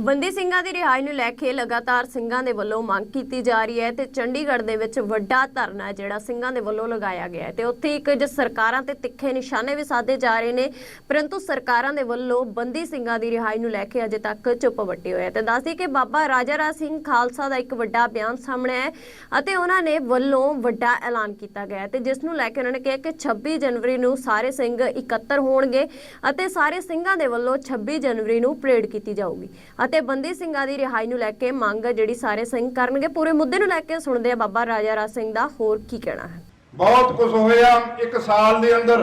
ਬੰਦੀ ਸਿੰਘਾਂ ਦੀ ਰਿਹਾਈ ਨੂੰ ਲੈ ਕੇ ਲਗਾਤਾਰ ਸਿੰਘਾਂ ਦੇ ਵੱਲੋਂ ਮੰਗ ਕੀਤੀ ਜਾ ਰਹੀ ਹੈ ਤੇ ਚੰਡੀਗੜ੍ਹ ਦੇ ਵਿੱਚ ਵੱਡਾ ਧਰਨਾ ਜਿਹੜਾ ਸਿੰਘਾਂ ਦੇ ਵੱਲੋਂ ਲਗਾਇਆ ਗਿਆ ਹੈ ਤੇ ਉੱਥੇ ਇੱਕ ਜ ਸਰਕਾਰਾਂ ਤੇ ਤਿੱਖੇ ਨਿਸ਼ਾਨੇ ਵੀ ਸਾਧੇ ਜਾ ਰਹੇ ਨੇ, ਪਰੰਤੂ ਸਰਕਾਰਾਂ ਦੇ ਵੱਲੋਂ ਬੰਦੀ ਸਿੰਘਾਂ ਦੀ ਰਿਹਾਈ ਨੂੰ ਲੈ ਕੇ ਅਜੇ ਤੱਕ ਚੁੱਪ ਵੱਟੀ ਹੋਈ ਹੈ ਤੇ ਦੱਸਦੀ ਕਿ ਬਾਬਾ ਰਾਜਾ ਰਾਜ ਸਿੰਘ ਖਾਲਸਾ ਦਾ ਇੱਕ ਵੱਡਾ ਬਿਆਨ ਸਾਹਮਣੇ ਹੈ ਅਤੇ ਉਹਨਾਂ ਨੇ ਵੱਲੋਂ ਵੱਡਾ ਐਲਾਨ ਕੀਤਾ ਗਿਆ ਹੈ ਤੇ ਜਿਸ ਨੂੰ ਲੈ ਕੇ ਉਹਨਾਂ ਨੇ ਕਿਹਾ ਕਿ 26 ਜਨਵਰੀ ਨੂੰ ਸਾਰੇ ਸਿੰਘ ਇਕੱਤਰ ਹੋਣਗੇ ਅਤੇ ਸਾਰੇ ਸਿੰਘਾਂ ਦੇ ਵੱਲੋਂ 26 ਜਨਵਰੀ ਨੂੰ ਪਰੇਡ ਕੀਤੀ ਜਾਊਗੀ। ਅਤੇ ਬੰਦੀ ਸਿੰਘਾਂ ਦੀ ਰਿਹਾਈ ਨੂੰ ਲੈ ਕੇ ਮੰਗ ਜਿਹੜੀ ਸਾਰੇ ਸਿੰਘ ਕਰਨਗੇ, ਪੂਰੇ ਮੁੱਦੇ ਨੂੰ ਲੈ ਕੇ ਸੁਣਦੇ ਆ ਬਾਬਾ ਰਾਜਾ ਰਾਜ ਸਿੰਘ ਦਾ। ਹੋਰ ਕੀ ਕਹਿਣਾ ਹੈ? ਬਹੁਤ ਕੁਝ ਹੋਇਆ ਇੱਕ ਸਾਲ ਦੇ ਅੰਦਰ।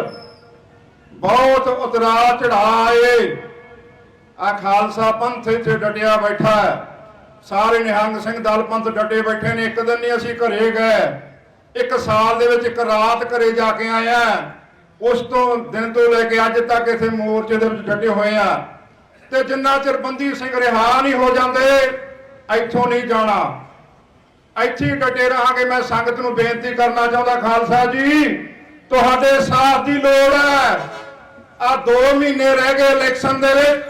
ਬਹੁਤ ਉਤਰਾ ਚੜਾਏ ਆ ਖਾਲਸਾ ਪੰਥ ਇੱਥੇ ਡਟਿਆ ਬੈਠਾ ਸਾਰੇ ਨਿਹੰਗ ਸਿੰਘ ਦਲ ਪੰਥ ਡਟੇ ਬੈਠੇ ਨੇ। ਇੱਕ ਦਿਨ ਨਹੀਂ ਅਸੀਂ ਘਰੇ ਗਏ। ਇੱਕ ਸਾਲ ਦੇ ਵਿੱਚ ਇੱਕ ਰਾਤ ਘਰੇ ਜਾ ਕੇ ਆਇਆ। ਉਸ ਤੋਂ ਦਿਨ ਤੋਂ ਲੈ ਕੇ ਅੱਜ ਤੱਕ ਇਥੇ ਮੋਰਚੇ ਦੇ ਵਿੱਚ ਡਟੇ ਹੋਏ ਆ। ਤੇ ਜਿੰਨਾ ਚਿਰ ਬੰਦੀ ਸਿੰਘ ਰਿਹਾ ਨਹੀਂ ਹੋ ਜਾਂਦੇ, ਇੱਥੋਂ ਨਹੀਂ ਜਾਣਾ। ਇੱਥੇ ਡਟੇ ਰਹਾਂਗੇ, ਮੈਂ ਸੰਗਤ ਨੂੰ ਬੇਨਤੀ ਕਰਨਾ ਚਾਹੁੰਦਾ, ਖਾਲਸਾ ਜੀ, ਤੁਹਾਡੇ ਸਾਥ ਦੀ ਲੋੜ ਹੈ। ਆ 2 ਮਹੀਨੇ ਰਹਿ ਗਏ ਇਲੈਕਸ਼ਨ ਦੇ ਵਿੱਚ।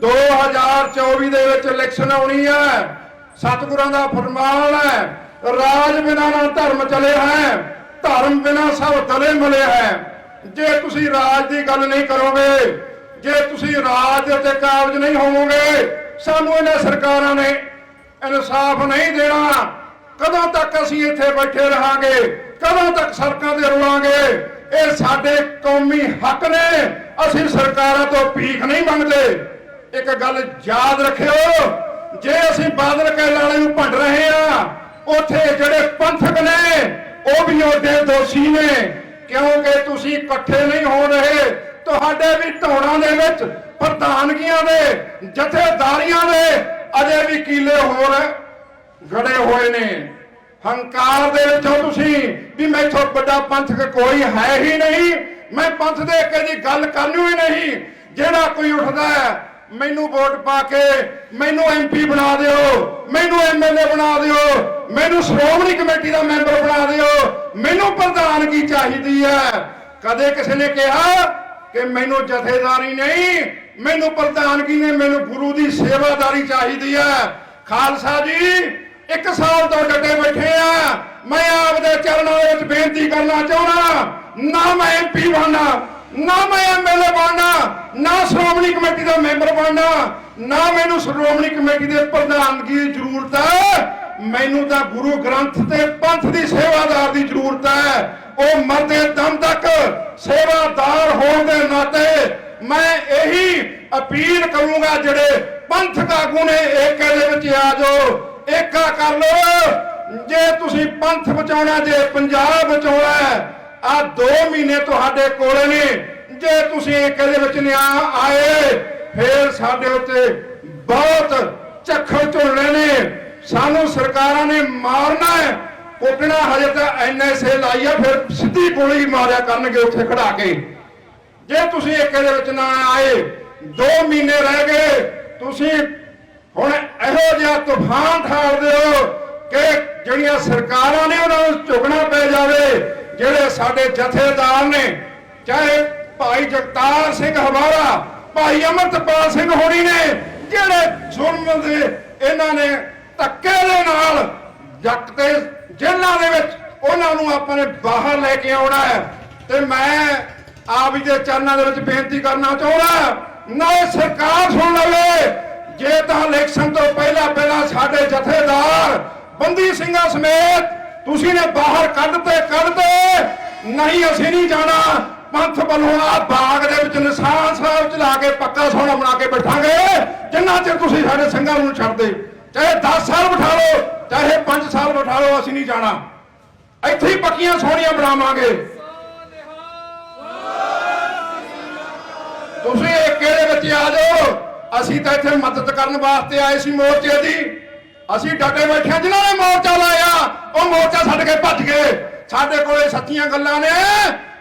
2024 ਦੇ ਵਿੱਚ ਇਲੈਕਸ਼ਨ ਆਉਣੀ ਹੈ। ਸਤਿਗੁਰਾਂ ਦਾ ਫਰਮਾਨ ਹੈ, ਰਾਜ ਬਿਨਾਂ ਨਾ ਧਰਮ ਚਲੇ ਹੈ, ਧਰਮ ਬਿਨਾਂ ਸਭ ਦਲੇ ਮਲੇ ਹੈ। ਜੇ ਤੁਸੀਂ ਰਾਜ ਦੀ ਗੱਲ ਨਹੀਂ ਕਰੋਗੇ ਜੇ ਤੁਸੀਂ ਰਾਜ ਤੇ ਕਾਬਜ ਨਹੀਂ ਹੋਵੋਗੇ, ਸਾਨੂੰ ਇਹਨਾਂ ਸਰਕਾਰਾਂ ਨੇ ਇਨਸਾਫ ਨਹੀਂ ਦੇਣਾ। ਕਦੋਂ ਤੱਕ ਅਸੀਂ ਇੱਥੇ ਬੈਠੇ ਰਹਾਂਗੇ? ਕਦੋਂ ਤੱਕ ਸੜਕਾਂ ਤੇ ਰੁਲਾਂਗੇ? ਇਹ ਸਾਡੇ ਕੌਮੀ ਹੱਕ ਨੇ। ਅਸੀਂ ਸਰਕਾਰਾਂ ਤੋਂ ਭੀਖ ਨਹੀਂ ਮੰਗਦੇ। ਇੱਕ ਗੱਲ ਯਾਦ ਰੱਖਿਓ, ਜੇ ਅਸੀਂ ਬਾਦਲ ਕੇ ਲਾਲੇ ਨੂੰ ਭੰਡ ਰਹੇ ਆ, ਉੱਥੇ ਜਿਹੜੇ ਪੰਥਕ ਨੇ, ਉਹ ਵੀ ਉਹਦੇ ਦੋਸ਼ੀ ਨੇ। ਕਿਉਂਕਿ ਤੁਸੀਂ ਇਕੱਠੇ ਨਹੀਂ ਹੋ ਰਹੇ ਤੁਹਾਡੇ ਵੀ ਢੋਣਾਂ ਦੇ ਵਿੱਚ ਪ੍ਰਧਾਨਗੀਆਂ ਦੇ, ਜਥੇਦਾਰੀਆਂ ਦੇ ਅਜੇ ਵੀ ਕੀਲੇ ਹੋਰ ਗੜੇ ਹੋਏ ਨੇ। ਹੰਕਾਰ ਦੇ ਵਿੱਚੋਂ ਤੁਸੀਂ ਵੀ ਮੈਥੋਂ ਵੱਡਾ ਪੰਥਕ ਕੋਈ ਹੈ ਹੀ ਨਹੀਂ। ਮੈਂ ਪੰਥ ਦੇ ਕੇ ਦੀ ਗੱਲ ਕਰਨੀ ਹੀ ਨਹੀਂ, ਜਿਹੜਾ ਕੋਈ ਉੱਠਦਾ ਹੈ, ਮੈਨੂੰ ਵੋਟ ਪਾ ਕੇ ਮੈਨੂੰ ਐਮਪੀ ਬਣਾ ਦਿਓ, ਮੈਨੂੰ ਐਮਐਲਏ ਬਣਾ ਦਿਓ, ਮੈਨੂੰ ਸ਼੍ਰੋਮਣੀ ਕਮੇਟੀ ਦਾ ਮੈਂਬਰ ਬਣਾ ਦਿਓ, ਮੈਨੂੰ ਪ੍ਰਧਾਨਗੀ ਚਾਹੀਦੀ ਹੈ। ਕਦੇ ਕਿਸੇ ਨੇ ਕਿਹਾ ਕਿ ਮੈਨੂੰ ਜਥੇਦਾਰੀ ਨਹੀਂ, ਮੈਨੂੰ ਪ੍ਰਧਾਨਗੀ ਨੇ, ਮੈਨੂੰ ਗੁਰੂ ਦੀ ਸੇਵਾਦਾਰੀ ਚਾਹੀਦੀ ਹੈ। ਖਾਲਸਾ ਜੀ, ਇੱਕ ਸਾਲ ਤੋਂ ਡਟੇ ਬੈਠੇ ਆ। ਮੈਂ ਆਪਦੇ ਚਰਨਾਂ ਵਿੱਚ ਬੇਨਤੀ ਕਰਨਾ ਚਾਹੁੰਦਾ ਨਾ ਮੈਂ ਐਮਪੀ ਬਣਨਾ, ਨਾ ਮੈਂ ਐਮਐਲਏ ਬਣਨਾ, ਨਾ ਸ਼੍ਰੋਮਣੀ ਕਮੇਟੀ ਦਾ ਮੈਂਬਰ ਬਣਨਾ, ਨਾ ਮੈਨੂੰ ਸ਼੍ਰੋਮਣੀ ਕਮੇਟੀ ਦੇ ਪ੍ਰਧਾਨਗੀ ਦੀ ਜ਼ਰੂਰਤ ਹੈ। ਮੈਨੂੰ ਤਾਂ ਗੁਰੂ ਗ੍ਰੰਥ ਤੇ ਪੰਥ ਦੀ ਸੇਵਾਦਾਰ ਦੀ ਜ਼ਰੂਰਤ ਹੈ। ਉਹ ਮਰਦੇ ਦਮ ਤੱਕ ਸੇਵਾਦਾਰ ਹੋਣ ਦੇ ਨਾਤੇ ਮੈਂ ਇਹੀ ਅਪੀਲ ਕਰੂੰਗਾ ਜਿਹੜੇ ਪੰਥਕ ਆਗੂ ਨੇ ਏਕੇ ਦੇ ਵਿੱਚ ਆ ਜਾਓ, ਏਕਾ ਕਰ ਲਓ। ਜੇ ਤੁਸੀਂ ਪੰਥ ਬਚਾਉਣਾ, ਜੇ ਪੰਜਾਬ ਬਚਾਉਣਾ ਆ 2 ਮਹੀਨੇ ਤੁਹਾਡੇ ਕੋਲ ਨੇ। ਜੇ ਤੁਸੀਂ ਏਕੇ ਦੇ ਵਿੱਚ ਨਿਆ ਆਏ, ਫੇਰ ਸਾਡੇ ਉੱਤੇ ਬਹੁਤ ਝੱਖੜ ਝੁਲਣੇ ਨੇ। ਸਾਨੂੰ ਸਰਕਾਰਾਂ ਨੇ ਮਾਰਨਾ ਹੈ। ਕੁੱਟਣਾ ਹਜੇ ਤਾਂ ਐਨਐਸਏ ਲਾਈ ਆ, ਫਿਰ ਸਿੱਧੀ ਗੋਲੀ ਮਾਰਿਆ ਕਰਨਗੇ ਉੱਥੇ ਖੜਾ ਕੇ। ਜੇ ਤੁਸੀਂ ਏਕੇ ਦੇ ਵਿੱਚ ਨਾ ਆਏ 2 ਮਹੀਨੇ ਰਹਿ ਗਏ, ਤੁਸੀਂ ਹੁਣ ਇਹੋ ਜਿਹਾ ਤੂਫਾਨ ਠਾਲ ਦਿਓ ਕਿ ਜਿਹੜੀਆਂ ਸਰਕਾਰਾਂ ਨੇ ਉਹਨਾਂ ਨੂੰ ਝੁਕਣਾ ਪੈ ਜਾਵੇ, ਜਿਹੜੇ ਸਾਡੇ ਜਥੇਦਾਰ ਨੇ, ਚਾਹੇ ਭਾਈ ਜਗਤਾਰ ਸਿੰਘ ਹਵਾਰਾ, ਭਾਈ ਅਮਰਤਪਾਲ ਸਿੰਘ ਹੋਣੀ ਨੇ, ਜਿਹੜੇ ਜ਼ੁਲਮ ਦੇ ਇਹਨਾਂ ਨੇ ਧੱਕੇ ਦੇ ਨਾਲ ਜੱਟ ਤੇ ਜੇਲ੍ਹਾਂ ਦੇ ਵਿੱਚ ਉਹਨਾਂ ਨੂੰ ਆਪਾਂ ਨੇ ਬਾਹਰ ਲੈ ਕੇ ਆਉਣਾ ਹੈ। ਤੇ ਮੈਂ ਆਪ ਦੇ ਚਰਨਾਂ ਦੇ ਵਿੱਚ ਬੇਨਤੀ ਕਰਨਾ ਚਾਹੁੰਦਾ ਨਾ ਸਰਕਾਰ ਸੁਣ ਲਵੇ, ਜੇ ਤਾਂ ਇਲੈਕਸ਼ਨ ਤੋਂ ਪਹਿਲਾਂ ਪਹਿਲਾਂ ਸਾਡੇ ਜਥੇਦਾਰ ਬੰਦੀ ਸਿੰਘਾਂ ਸਮੇਤ ਤੁਸੀਂ ਨੇ ਬਾਹਰ ਕੱਢਤੇ ਕੱਢਤੇ, ਨਹੀਂ ਅਸੀਂ ਨਹੀਂ ਜਾਣਾ। ਪੰਥ ਵੱਲੋਂ ਆ ਬਾਗ ਦੇ ਵਿੱਚ ਨਿਸ਼ਾਨ ਸਾਹਿਬ ਚਲਾ ਕੇ ਪੱਕਾ ਸੋਨਾ ਬਣਾ ਕੇ ਬੈਠਾਂਗੇ, ਜਿੰਨਾ ਚਿਰ ਤੁਸੀਂ ਸਾਡੇ ਸਿੰਘਾਂ ਨੂੰ ਛੱਡਦੇ। ਚਾਹੇ 10 ਸਾਲ ਬਿਠਾ ਲਓ ਚਾਹੇ 5 ਸਾਲ ਬਿਠਾ ਲਓ, ਅਸੀਂ ਨਹੀਂ ਜਾਣਾ। ਇੱਥੇ ਹੀ ਪੱਕੀਆਂ ਸੋਹਣੀਆਂ ਬਣਾਵਾਂਗੇ। ਤੁਸੀਂ ਏਕੇ ਦੇ ਵਿੱਚ ਆ ਜਾਓ? ਅਸੀਂ ਤਾਂ ਇੱਥੇ ਮਦਦ ਕਰਨ ਵਾਸਤੇ ਆਏ ਸੀ ਮੋਰਚੇ ਦੀ। ਅਸੀਂ ਡਟੇ ਬੈਠੇ ਜਿਨ੍ਹਾਂ ਨੇ ਮੋਰਚਾ ਲਾਇਆ, ਉਹ ਮੋਰਚਾ ਛੱਡ ਕੇ ਭੱਜ ਗਏ। ਸਾਡੇ ਕੋਲੇ ਸੱਚੀਆਂ ਗੱਲਾਂ ਨੇ।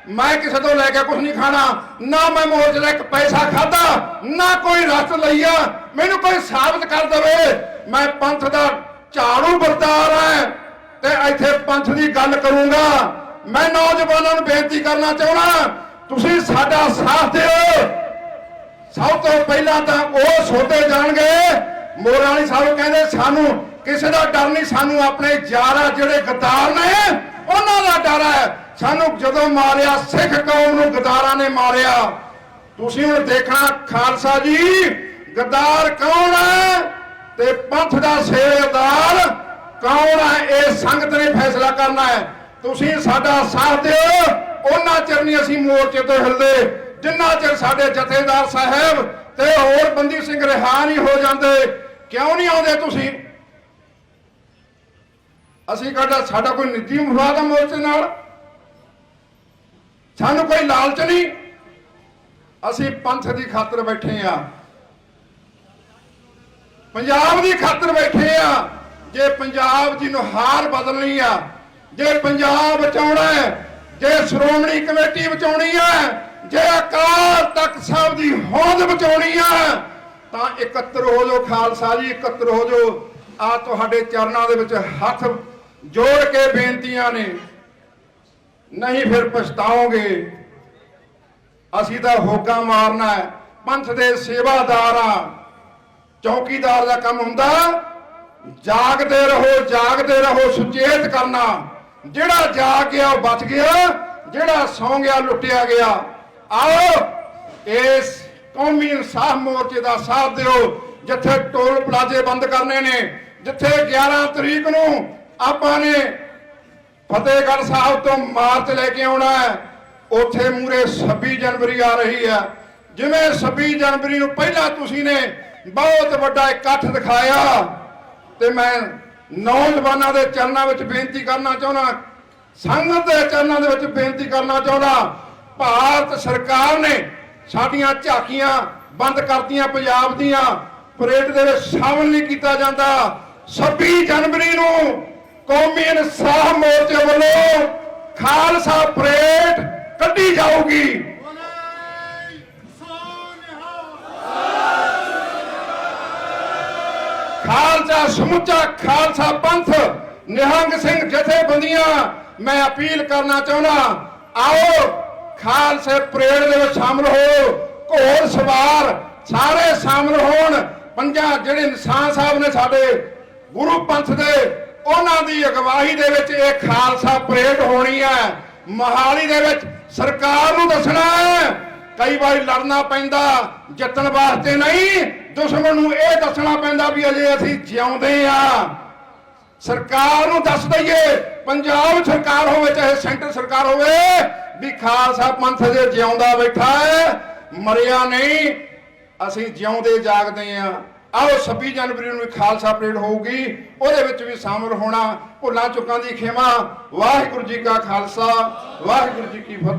ਮੈਂ ਕਿਸੇ ਤੋਂ ਲੈ ਕੇ ਕੁਝ ਨਹੀਂ ਖਾਣਾ। ਨਾ ਮੈਂ ਮੋਰਚੇ ਦਾ ਇੱਕ ਪੈਸਾ ਖਾਦਾ ਨਾ ਕੋਈ ਰਸਤ ਲਈਆ। ਮੈਨੂੰ ਕੋਈ ਸਾਬਤ ਕਰ ਦੇਵੇ। ਮੈਂ ਪੰਥ ਦਾ ਝਾੜੂ ਬਰਦਾਰ ਹੈ ਤੇ ਇੱਥੇ ਪੰਥ ਦੀ ਗੱਲ ਕਰੂੰਗਾ। ਮੈਂ ਨੌਜਵਾਨਾਂ ਨੂੰ ਬੇਨਤੀ ਕਰਨਾ ਚਾਹੁੰਦਾ, ਤੁਸੀਂ ਸਾਡਾ ਸਾਥ ਦਿਓ। ਸਭ ਤੋਂ ਪਹਿਲਾਂ ਤਾਂ ਉਹ ਸੋਧੇ ਜਾਣਗੇ। ਮੋਰਾਂ ਸਾਹਿਬ ਕਹਿੰਦੇ, ਸਾਨੂੰ ਕਿਸੇ ਦਾ ਡਰ ਨਹੀਂ, ਸਾਨੂੰ ਆਪਣੇ ਯਾਰਾ ਜਿਹੜੇ ਗਦਾਰ ਨੇ, ਉਹਨਾਂ ਦਾ ਡਰ ਹੈ। ਸਾਨੂੰ ਜਦੋਂ ਮਾਰਿਆ, ਸਿੱਖ ਕੌਮ ਨੂੰ ਗਦਾਰਾਂ ਨੇ ਮਾਰਿਆ। ਤੁਸੀਂ ਹੁਣ ਦੇਖਣਾ, ਖਾਲਸਾ ਜੀ, ਗਦਾਰ ਕੌਣ ਹੈ? ਤੇ ਪੰਥ ਦਾ ਸੇਵਾਦਾਰ ਕੌਣ ਹੈ? ਇਹ ਸੰਗਤ ਨੇ ਫੈਸਲਾ ਕਰਨਾ ਹੈ। ਤੁਸੀਂ ਸਾਡਾ ਸਾਥ ਦਿਓ। ਉਹਨਾਂ ਚਿਰ ਨਹੀਂ ਅਸੀਂ ਮੋਰਚੇ ਤੋਂ ਹਿਲਦੇ। ਜਿੰਨਾ ਚਿਰ ਸਾਡੇ ਜਥੇਦਾਰ ਸਾਹਿਬ ਤੇ ਹੋਰ ਬੰਦੀ ਸਿੰਘ ਰਿਹਾ ਨਹੀਂ ਹੋ ਜਾਂਦੇ, ਕਿਉਂ ਨਹੀਂ ਆਉਂਦੇ ਤੁਸੀਂ? ਅਸੀਂ ਕਹਿੰਦਾ ਸਾਡਾ ਕੋਈ ਨਿੱਜੀ ਮਫਾਦ ਆ ਮੋਰਚੇ ਨਾਲ? ਸਾਨੂੰ ਕੋਈ ਲਾਲਚ ਨਹੀਂ? ਅਸੀਂ ਪੰਥ ਦੀ ਖਾਤਰ ਬੈਠੇ ਆ ਪੰਜਾਬ ਦੀ ਖਾਤਰ ਬੈਠੇ ਆ। ਜੇ ਪੰਜਾਬ ਦੀ ਨੁਹਾਰ ਬਦਲਣੀ ਆ, ਜੇ ਪੰਜਾਬ ਬਚਾਉਣਾ ਹੈ, ਜੇ ਸ਼੍ਰੋਮਣੀ ਕਮੇਟੀ ਬਚਾਉਣੀ ਹੈ ਜੇ ਅਕਾਲ ਤਖਤ ਸਾਹਿਬ ਦੀ ਹੋਂਦ ਬਚਾਉਣੀ ਹੈ ਤਾਂ ਇਕੱਤਰ ਹੋ ਜਾਓ ਖਾਲਸਾ ਜੀ, ਇਕੱਤਰ ਹੋ ਜਾਓ। ਆ ਤੁਹਾਡੇ ਚਰਨਾਂ ਦੇ ਵਿੱਚ ਹੱਥ ਜੋੜ ਕੇ ਬੇਨਤੀਆਂ ਨੇ। ਨਹੀਂ ਫਿਰ ਪਛਤਾਓਗੇ। ਅਸੀਂ ਤਾਂ ਹੋਕਾ ਮਾਰਨਾ ਹੈ। ਪੰਥ ਦੇ ਸੇਵਾਦਾਰ ਆ। ਚੌਕੀਦਾਰ ਦਾ ਕੰਮ ਹੁੰਦਾ ਜਾਗਦੇ ਰਹੋ ਜਾਗਦੇ ਰਹੋ, ਸੁਚੇਤ ਕਰਨਾ। ਜਿਹੜਾ ਜਾਗ ਗਿਆ, ਉਹ ਬਚ ਗਿਆ। ਜਿਹੜਾ ਸੌਂ ਗਿਆ, ਲੁੱਟਿਆ ਗਿਆ। ਆਓ, ਇਸ ਕੌਮੀ ਇਨਸਾਫ ਮੋਰਚੇ ਦਾ ਸਾਥ ਦਿਓ, ਜਿੱਥੇ ਟੋਲ ਪਲਾਜ਼ੇ ਬੰਦ ਕਰਨੇ ਨੇ, ਜਿੱਥੇ 11 ਤਰੀਕ ਨੂੰ ਆਪਾਂ ਨੇ ਫਤਿਹਗੜ੍ਹ ਸਾਹਿਬ ਤੋਂ ਮਾਰਚ ਲੈ ਕੇ ਆਉਣਾ ਹੈ, ਉੱਥੇ ਮੂਰੇ 26 ਜਨਵਰੀ ਆ ਰਹੀ ਹੈ। ਜਿਵੇਂ 26 ਜਨਵਰੀ ਨੂੰ ਪਹਿਲਾਂ ਤੁਸੀਂ ਨੇ ਬਹੁਤ ਵੱਡਾ ਇਕੱਠ ਦਿਖਾਇਆ ਤੇ ਮੈਂ ਨੌਜਵਾਨਾਂ ਦੇ ਚਰਨਾਂ ਵਿੱਚ ਬੇਨਤੀ ਕਰਨਾ ਚਾਹੁੰਦਾ, ਸੰਗਤ ਦੇ ਚਰਨਾਂ ਦੇ ਵਿੱਚ ਬੇਨਤੀ ਕਰਨਾ ਚਾਹੁੰਦਾ, ਭਾਰਤ ਸਰਕਾਰ ਨੇ ਸਾਡੀਆਂ ਝਾਕੀਆਂ ਬੰਦ ਕਰਤੀਆਂ ਪੰਜਾਬ ਦੀਆਂ, ਪਰੇਡ ਦੇ ਵਿੱਚ ਸ਼ਾਮਲ ਨਹੀਂ ਕੀਤਾ ਜਾਂਦਾ। 26 ਜਨਵਰੀ ਨੂੰ ਕੌਮੀ ਇਨਸਾਫ ਮੋਰਚੇ ਵੱਲੋਂ ਖਾਲਸਾ ਪਰੇਡ ਕੱਢੀ ਜਾਊਗੀ। ਖਾਲਸਾ, ਸਮੁੱਚਾ ਖਾਲਸਾ ਪੰਥ। ਨਿਹੰਗ ਸਿੰਘ ਜਥੇਬੰਦੀਆਂ, ਮੈਂ ਅਪੀਲ ਕਰਨਾ ਚਾਹੁੰਦਾ, ਆਓ ਖਾਲਸੇ ਪਰੇਡ ਦੇ ਵਿੱਚ ਸ਼ਾਮਲ ਹੋ ਘੋੜ ਸਵਾਰ ਸਾਰੇ ਸ਼ਾਮਲ ਹੋਣ। ਪੰਜਾਂ ਜਿਹੜੇ ਨਿਸ਼ਾਨ ਸਾਹਿਬ ਨੇ ਸਾਡੇ ਗੁਰੂ ਪੰਥ ਦੇ, ਉਹਨਾਂ ਦੀ ਅਗਵਾਈ ਦੇ ਵਿੱਚ ਇਹ ਖਾਲਸਾ ਪਰੇਡ ਹੋਣੀ ਹੈ। ਮਹਾਲੀ ਦੇ ਵਿੱਚ ਸਰਕਾਰ ਨੂੰ ਦੱਸਣਾ ਹੈ। ਕਈ ਵਾਰੀ ਲੜਨਾ ਪੈਂਦਾ, ਜਿੱਤਣ ਵਾਸਤੇ ਨਹੀਂ। ਦੁਸ਼ਮਣ ਨੂੰ ਇਹ ਦੱਸਣਾ ਪੈਂਦਾ ਵੀ ਅਜੇ ਅਸੀਂ ਜਿਉਂਦੇ ਆ। ਸਰਕਾਰ ਨੂੰ ਦੱਸ ਦਈਏ, ਪੰਜਾਬ ਸਰਕਾਰ ਹੋਵੇ, ਚਾਹੇ ਸੈਂਟਰ ਸਰਕਾਰ ਹੋਵੇ, ਵੀ ਖਾਲਸਾ ਪੰਥ ਜੇ ਜਿਉਂਦਾ ਬੈਠਾ ਹੈ, ਮਰਿਆ ਨਹੀਂ, ਅਸੀਂ ਜਿਉਂਦੇ ਜਾਗਦੇ ਆ। ਆਓ 26 ਜਨਵਰੀ ਨੂੰ ਵੀ ਖਾਲਸਾ ਪਰੇਡ ਹੋਊਗੀ, ਉਹਦੇ ਵਿੱਚ ਵੀ ਸ਼ਾਮਲ ਹੋਣਾ। ਭੁੱਲਾਂ ਚੁੱਕਾਂ ਦੀ ਖੇਮਾ। ਵਾਹਿਗੁਰੂ ਜੀ ਕਾ ਖਾਲਸਾ, ਵਾਹਿਗੁਰੂ ਜੀ ਕੀ ਫਤਿਹ।